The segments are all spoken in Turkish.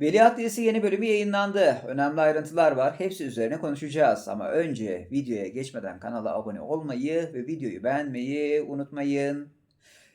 Veliaht dizisi yeni bölümü yayınlandı. Önemli ayrıntılar var. Hepsi üzerine konuşacağız. Ama önce videoya geçmeden kanala abone olmayı ve videoyu beğenmeyi unutmayın.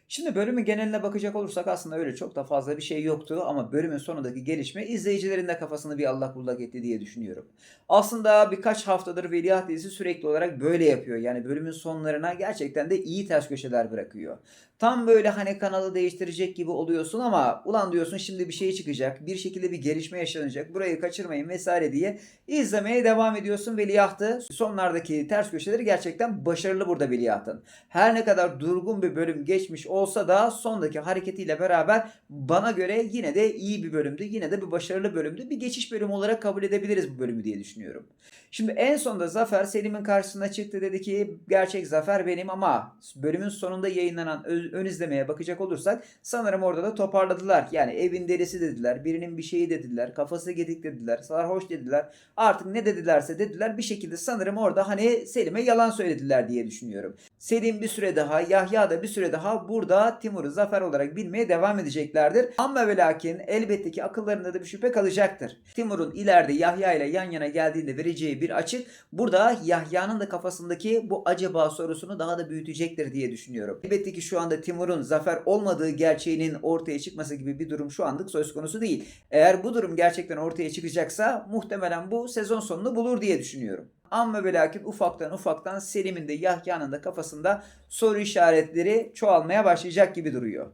Şimdi bölümün geneline bakacak olursak aslında öyle çok da fazla bir şey yoktu ama bölümün sonundaki gelişme izleyicilerin de kafasını bir allak bullak etti diye düşünüyorum. Aslında birkaç haftadır Veliaht dizisi sürekli olarak böyle yapıyor. Yani bölümün sonlarına gerçekten de iyi ters köşeler bırakıyor. Tam böyle hani kanalı değiştirecek gibi oluyorsun ama ulan diyorsun şimdi bir şey çıkacak. Bir şekilde bir gelişme yaşanacak. Burayı kaçırmayın vesaire diye izlemeye devam ediyorsun Veliaht'ı. Sonlardaki ters köşeleri gerçekten başarılı burada Veliaht'ın. Her ne kadar durgun bir bölüm geçmiş olsa da sondaki hareketiyle beraber bana göre yine de iyi bir bölümdü. Yine de bir başarılı bölümdü. Bir geçiş bölümü olarak kabul edebiliriz bu bölümü diye düşünüyorum. Şimdi en sonunda Zafer Selim'in karşısına çıktı dedi ki gerçek Zafer benim ama bölümün sonunda yayınlanan ö- ön izlemeye bakacak olursak sanırım orada da toparladılar. Yani evin delisi dediler, birinin bir şeyi dediler, kafası gedik dediler, sarhoş dediler. Artık ne dedilerse dediler bir şekilde sanırım orada hani Selim'e yalan söylediler diye düşünüyorum. Selim bir süre daha, Yahya da bir süre daha burada Timur'u Zafer olarak bilmeye devam edeceklerdir. Ama ve lakin elbette ki akıllarında da bir şüphe kalacaktır. Timur'un ileride Yahya ile yan yana geldiğinde vereceği bir açık burada Yahya'nın da kafasındaki bu acaba sorusunu daha da büyütecektir diye düşünüyorum. Elbette ki şu anda Timur'un Zafer olmadığı gerçeğinin ortaya çıkması gibi bir durum şu anlık söz konusu değil. Eğer bu durum gerçekten ortaya çıkacaksa muhtemelen bu sezon sonunu bulur diye düşünüyorum. Ama ve ufaktan ufaktan Selim'in de Yahya'nın da kafasında soru işaretleri çoğalmaya başlayacak gibi duruyor.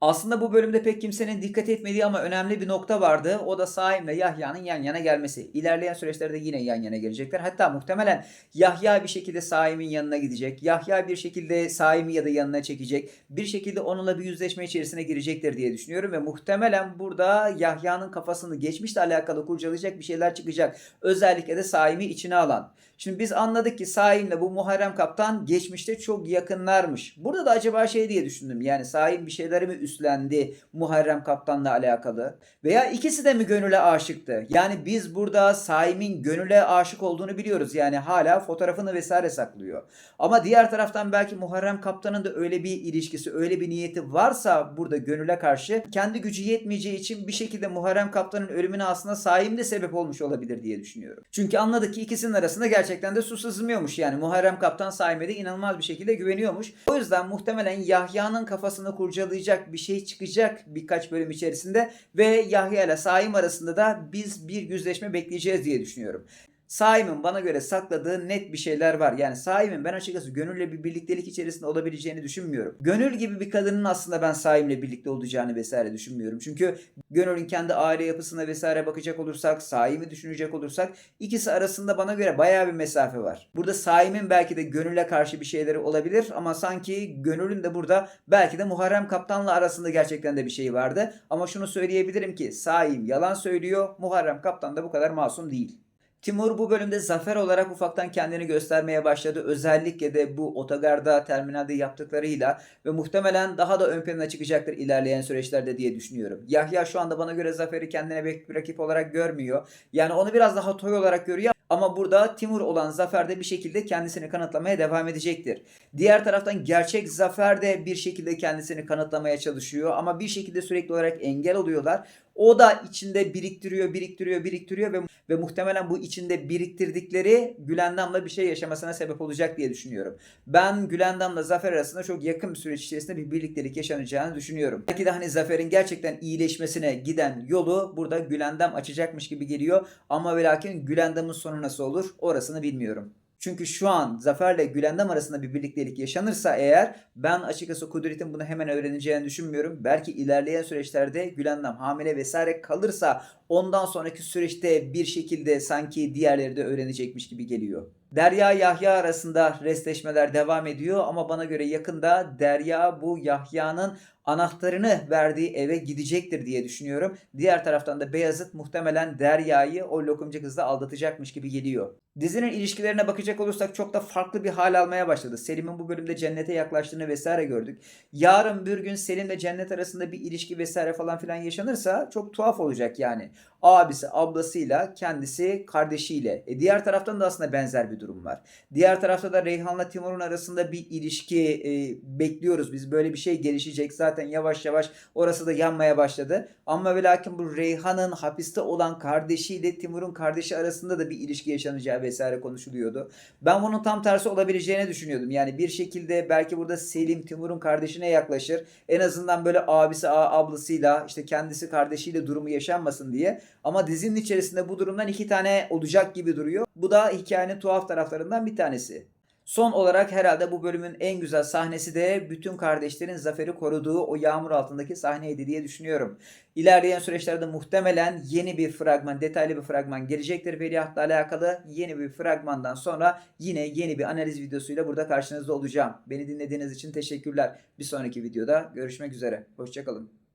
Aslında bu bölümde pek kimsenin dikkat etmediği ama önemli bir nokta vardı. O da Saim ve Yahya'nın yan yana gelmesi. İlerleyen süreçlerde yine yan yana gelecekler. Hatta muhtemelen Yahya bir şekilde Saim'in yanına gidecek. Yahya bir şekilde Saim'i ya da yanına çekecek. Bir şekilde onunla bir yüzleşme içerisine girecektir diye düşünüyorum. Ve muhtemelen burada Yahya'nın kafasını geçmişle alakalı kurcalayacak bir şeyler çıkacak. Özellikle de Saim'i içine alan. Şimdi biz anladık ki Saim'le bu Muharrem Kaptan geçmişte çok yakınlarmış. Burada da acaba şey diye düşündüm. Yani Saim bir şeyleri mi üstlendi Muharrem Kaptan'la alakalı? Veya ikisi de mi gönüle aşıktı? Yani biz burada Saim'in gönüle aşık olduğunu biliyoruz. Yani hala fotoğrafını vesaire saklıyor. Ama diğer taraftan belki Muharrem Kaptan'ın da öyle bir ilişkisi, öyle bir niyeti varsa burada gönüle karşı kendi gücü yetmeyeceği için bir şekilde Muharrem Kaptan'ın ölümüne aslında Saim de sebep olmuş olabilir diye düşünüyorum. Çünkü anladık ki ikisinin arasında gerçekten de su sızmıyormuş. Yani Muharrem Kaptan Saim'e de inanılmaz bir şekilde güveniyormuş. O yüzden muhtemelen Yahya'nın kafasını kurcalayacak bir şey çıkacak birkaç bölüm içerisinde ve Yahya ile Saim arasında da biz bir yüzleşme bekleyeceğiz diye düşünüyorum. Saim'in bana göre sakladığı net bir şeyler var. Yani Saim'in ben açıkçası Gönül'le bir birliktelik içerisinde olabileceğini düşünmüyorum. Gönül gibi bir kadının aslında ben Saim'le birlikte olacağını vesaire düşünmüyorum. Çünkü Gönül'ün kendi aile yapısına vesaire bakacak olursak, Saim'i düşünecek olursak ikisi arasında bana göre bayağı bir mesafe var. Burada Saim'in belki de Gönül'e karşı bir şeyleri olabilir ama sanki Gönül'ün de burada belki de Muharrem Kaptan'la arasında gerçekten de bir şey vardı. Ama şunu söyleyebilirim ki Saim yalan söylüyor, Muharrem Kaptan da bu kadar masum değil. Timur bu bölümde zafer olarak ufaktan kendini göstermeye başladı. Özellikle de bu otogarda, terminalde yaptıklarıyla ve muhtemelen daha da ön plana çıkacaktır ilerleyen süreçlerde diye düşünüyorum. Yahya şu anda bana göre Zafer'i kendine bir rakip olarak görmüyor. Yani onu biraz daha toy olarak görüyor ama burada Timur olan Zafer de bir şekilde kendisini kanıtlamaya devam edecektir. Diğer taraftan gerçek Zafer de bir şekilde kendisini kanıtlamaya çalışıyor ama bir şekilde sürekli olarak engel oluyorlar. O da içinde biriktiriyor, biriktiriyor, biriktiriyor ve ve muhtemelen bu içinde biriktirdikleri Gülendam'la bir şey yaşamasına sebep olacak diye düşünüyorum. Ben Gülendam'la Zafer arasında çok yakın bir süreç içerisinde bir birliktelik yaşanacağını düşünüyorum. Belki de hani Zafer'in gerçekten iyileşmesine giden yolu burada Gülendam açacakmış gibi geliyor. Ama ve lakin Gülendam'ın sonu nasıl olur orasını bilmiyorum. Çünkü şu an Zafer'le Gülendam arasında bir birliktelik yaşanırsa eğer ben açıkçası Kudret'in bunu hemen öğreneceğini düşünmüyorum. Belki ilerleyen süreçlerde Gülendam hamile vesaire kalırsa ondan sonraki süreçte bir şekilde sanki diğerleri de öğrenecekmiş gibi geliyor. Derya Yahya arasında restleşmeler devam ediyor ama bana göre yakında Derya bu Yahya'nın anahtarını verdiği eve gidecektir diye düşünüyorum. Diğer taraftan da Beyazıt muhtemelen Derya'yı o lokumcu kızla aldatacakmış gibi geliyor. Dizinin ilişkilerine bakacak olursak çok da farklı bir hal almaya başladı. Selim'in bu bölümde cennete yaklaştığını vesaire gördük. Yarın bir gün Selim'le cennet arasında bir ilişki vesaire falan filan yaşanırsa çok tuhaf olacak yani. Abisi ablasıyla kendisi kardeşiyle. E diğer taraftan da aslında benzer bir durum var. Diğer tarafta da Reyhan'la Timur'un arasında bir ilişki e, bekliyoruz. Biz böyle bir şey gelişecek zaten yavaş yavaş orası da yanmaya başladı. Ama ve lakin bu Reyhan'ın hapiste olan kardeşiyle Timur'un kardeşi arasında da bir ilişki yaşanacağı vesaire konuşuluyordu. Ben bunun tam tersi olabileceğini düşünüyordum. Yani bir şekilde belki burada Selim Timur'un kardeşine yaklaşır. En azından böyle abisi ablasıyla işte kendisi kardeşiyle durumu yaşanmasın diye. Ama dizinin içerisinde bu durumdan iki tane olacak gibi duruyor. Bu da hikayenin tuhaf taraflarından bir tanesi. Son olarak herhalde bu bölümün en güzel sahnesi de bütün kardeşlerin Zafer'i koruduğu o yağmur altındaki sahneydi diye düşünüyorum. İlerleyen süreçlerde muhtemelen yeni bir fragman, detaylı bir fragman gelecektir Veliaht'la alakalı. Yeni bir fragmandan sonra yine yeni bir analiz videosuyla burada karşınızda olacağım. Beni dinlediğiniz için teşekkürler. Bir sonraki videoda görüşmek üzere. Hoşçakalın.